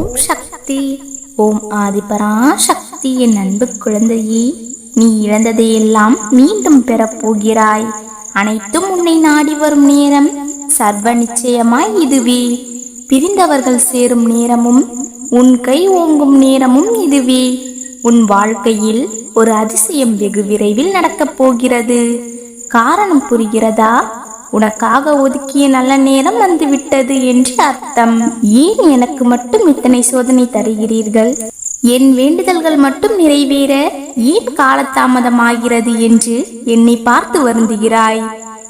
ஓம் சக்தி ஓம் ஆதிபரா சக்தி என் அன்பு குழந்தையே நீ இழந்ததையெல்லாம் மீண்டும் பெறப்போகிறாய். அனைத்தும் உன்னை நாடி வரும் நேரம் சர்வ நிச்சயமாய் இதுவே. பிரிந்தவர்கள் சேரும் நேரமும் உன் கை ஓங்கும் நேரமும் இதுவே. உன் வாழ்க்கையில் ஒரு அதிசயம் வெகு விரைவில் நடக்கப் போகிறது காரணம் புரிகிறதா? உனக்காக ஒதுக்கிய நல்ல நேரம் வந்துவிட்டது என்று அர்த்தம். ஏன் எனக்கு மட்டும் இத்தனை சோதனை தருகிறீர்கள்? என் வேண்டுதல்கள் மட்டும் நிறைவேற ஏன் காலதாமதமாகிறது என்று என்னை பார்த்து வருந்துகிறாய்.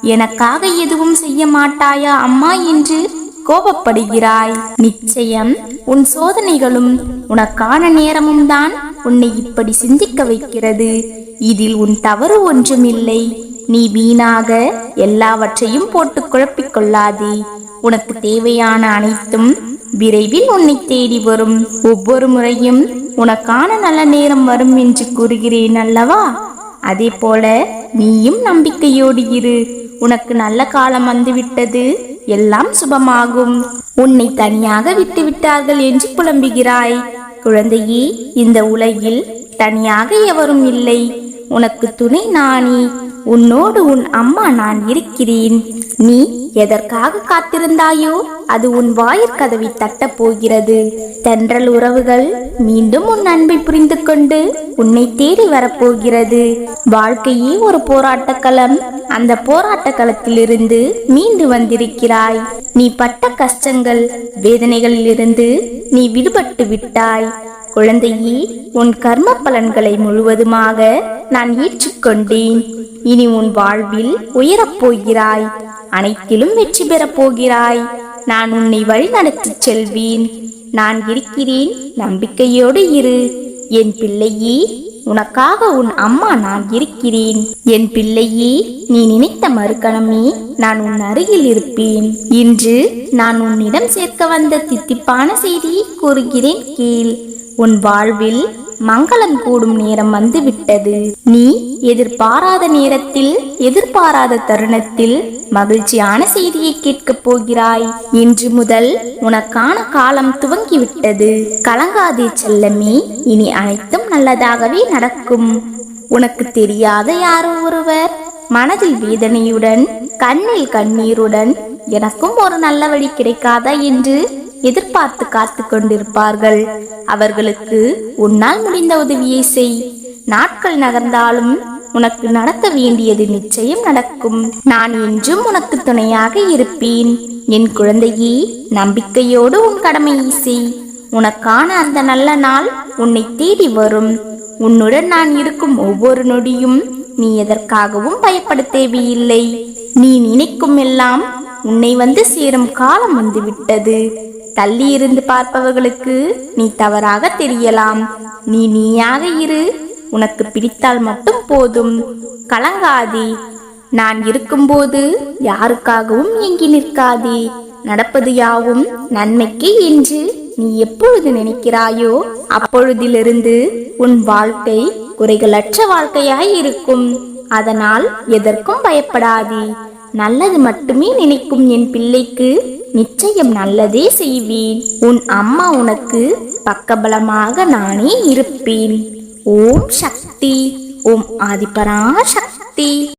எனக்காக எதுவும் செய்ய மாட்டாயா அம்மா என்று கோபப்படுகிறாய். நிச்சயம் உன் சோதனைகளும் உனக்கான நேரமும் தான் உன்னை இப்படி சிந்திக்க வைக்கிறது. இதில் உன் தவறு ஒன்றுமில்லை. நீ வீணாக எல்லாவற்றையும் போட்டு குழப்பிக் கொள்ளாதே. உனக்கு தேவையான அனைத்தும் விரைவில் உன்னை தேடி வரும். ஒவ்வொரு முறையும் உனக்கான நல்ல நேரம் வரும் என்று கூறுகிறேன் அல்லவா? அதே போல நீயும் நம்பிக்கையோடு இரு. உனக்கு நல்ல காலம் வந்துவிட்டது. எல்லாம் சுபமாகும். உன்னை தனியாக விட்டு விட்டார்கள் என்று புலம்புகிறாய். குழந்தையே இந்த உலகில் தனியாக எவரும் இல்லை. உனக்கு துணை நானே. உன்னோடு உன் அம்மா நான் இருக்கிறேன். நீ எதற்காக காத்திருந்தாயோ அது உன் வாயிற்கதவை தட்டப் போகிறது. தென்றல் உறவுகள் மீண்டும் உன் அன்பை புரிந்து கொண்டு உன்னை தேடி வரப்போகிறது வாழ்க்கையே ஒரு போராட்ட களம். அந்த போராட்ட களத்திலிருந்து மீண்டு வந்திருக்கிறாய். நீ பட்ட கஷ்டங்கள் வேதனைகளிலிருந்து நீ விடுபட்டு விட்டாய். குழந்தையே உன் கர்ம பலன்களை முழுவதுமாக நான் ஏற்றுக்கொண்டேன். இனி உன் வாழ்வில் உயரப் போகிறாய். அனைத்திலும் வெற்றி பெறப் போகிறாய். நான் உன்னை வழி வழிநடத்திச் செல்வேன். நான் இருக்கிறேன். நம்பிக்கையோடு இரு. என் பிள்ளையே உனக்காக உன் அம்மா நான் இருக்கிறேன். என் பிள்ளையே நீ நினைத்த மறுக்கணமே நான் உன் அருகில் இருப்பேன். இன்று நான் உன்னிடம் சேர்க்க வந்த தித்திப்பான செய்தியை கூறுகிறேன் கீழ் உன் வாழ்வில் மங்களம் கூடும் நேரம் வந்துவிட்டது. நீ எதிர்பாராத நேரத்தில் எதிர்பாராத தருணத்தில் மகிழ்ச்சியான செய்தியை கேட்கப் போகிறாய். இன்று முதல் உனக்கான காலம் துவங்கிவிட்டது. கலங்காதே செல்லமே இனி அனைத்தும் நல்லதாகவே நடக்கும். உனக்கு தெரியாத யாரோ ஒருவர் மனதில் வேதனையுடன் கண்ணில் கண்ணீருடன் எனக்கும் ஒரு நல்ல வழி கிடைக்காதா என்று எதிர்பார்த்து காத்து கொண்டிருப்பார்கள். அவர்களுக்கு உன்னால் முடிந்த உதவியை செய். நாட்கள் நகர்ந்தாலும் உனக்கு நடத்த வேண்டியது நிச்சயம் நடக்கும். நான் என்றும் உனக்கு துணையாக இருப்பேன். என் குழந்தையே நம்பிக்கையோடு உன் கடமையை செய். உனக்கான அந்த நல்ல நாள் உன்னை தேடி வரும். உன்னுடன் நான் இருக்கும் ஒவ்வொரு நொடியும் நீ எதற்காகவும் பயப்பட தேவையில்லை. நீ நினைக்கும் எல்லாம் உன்னை வந்து சேரும் காலம் வந்துவிட்டது. தள்ளி இருந்து பார்ப்பவர்களுக்கு நீ தவறாக தெரியலாம். நீ நீயாக இரு. உனக்கு பிடித்தால் மட்டும் போதும். கலங்காதி. நான் இருக்கும்போது யாருக்காகவும் இங்கி நிற்காதே. நடப்பது யாவும் நன்மைக்கு என்று நீ எப்பொழுது நினைக்கிறாயோ அப்பொழுதிலிருந்து உன் வாழ்க்கை குறைகளற்ற வாழ்க்கையாய் இருக்கும். அதனால் எதற்கும் பயப்படாதே. நல்லது மட்டுமே நினைக்கும் என் பிள்ளைக்கு நிச்சயம் நல்லதே செய்வேன். உன் அம்மா உனக்கு பக்கபலமாக நானே இருப்பேன். ஓம் சக்தி. ஓம் ஆதிபரா சக்தி.